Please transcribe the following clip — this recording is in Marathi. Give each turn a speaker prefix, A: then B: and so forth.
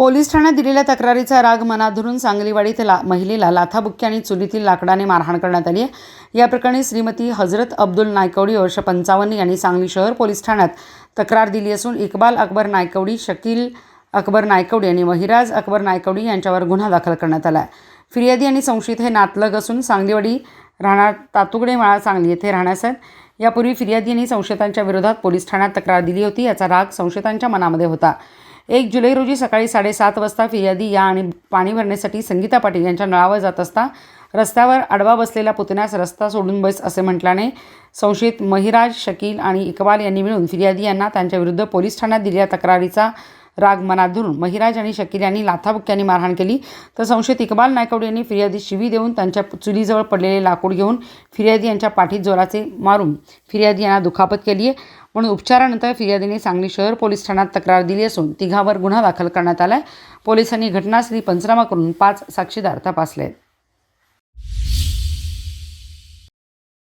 A: पोलीस ठाण्यात दिलेल्या तक्रारीचा राग मनात धरून सांगलीवाडीत ला महिलेला लाथाबुक्की आणि चुलीतील लाकडाने मारहाण करण्यात आली आहे. या प्रकरणी श्रीमती हजरत अब्दुल नायकवडी वर्ष पंचावन्न यांनी सांगली शहर पोलीस ठाण्यात तक्रार दिली असून इक्बाल अकबर नायकवडी शकील अकबर नायकवडी आणि महिराज अकबर नायकवडी यांच्यावर गुन्हा दाखल करण्यात आला आहे. फिर्यादी आणि संशयित हे नातलग असून सांगलीवाडी राहणार तातुगडे माळा सांगली येथे राहण्यास आहेत. यापूर्वी फिर्यादी यांनी संशयितांच्या विरोधात पोलीस ठाण्यात तक्रार दिली होती. याचा राग संशयितांच्या मनामध्ये होता. एक जुलै रोजी सकाळी साडेसात वाजता फिर्यादी या आणि पाणी भरण्यासाठी संगीता पाटील यांच्या नळावर जात असता रस्त्यावर आडवा बसलेल्या पुतण्यास रस्ता सोडून बस असे म्हटल्याने संशयित महिराज शकील आणि इकबाल यांनी मिळून फिर्यादी यांना त्यांच्याविरुद्ध पोलीस ठाण्यात दिलेल्या तक्रारीचा राग मनात धरून महिराज आणि शकील यांनी लाथाबुक्क्यांनी मारहाण केली. तर संशयित इकबाल नायकवडे यांनी फिर्यादी शिवी देऊन त्यांच्या चुलीजवळ पडलेले लाकूड घेऊन फिर्यादी यांच्या पाठीत जोराचे मारून फिर्यादी यांना दुखापत केली आहे म्हणून उपचारानंतर फिर्यादीने सांगली शहर पोलीस ठाण्यात तक्रार दिली असून तिघावर गुन्हा दाखल करण्यात आला आहे पोलिसांनी घटनास्थळी पंचनामा करून पाच साक्षीदार तपासले आहेत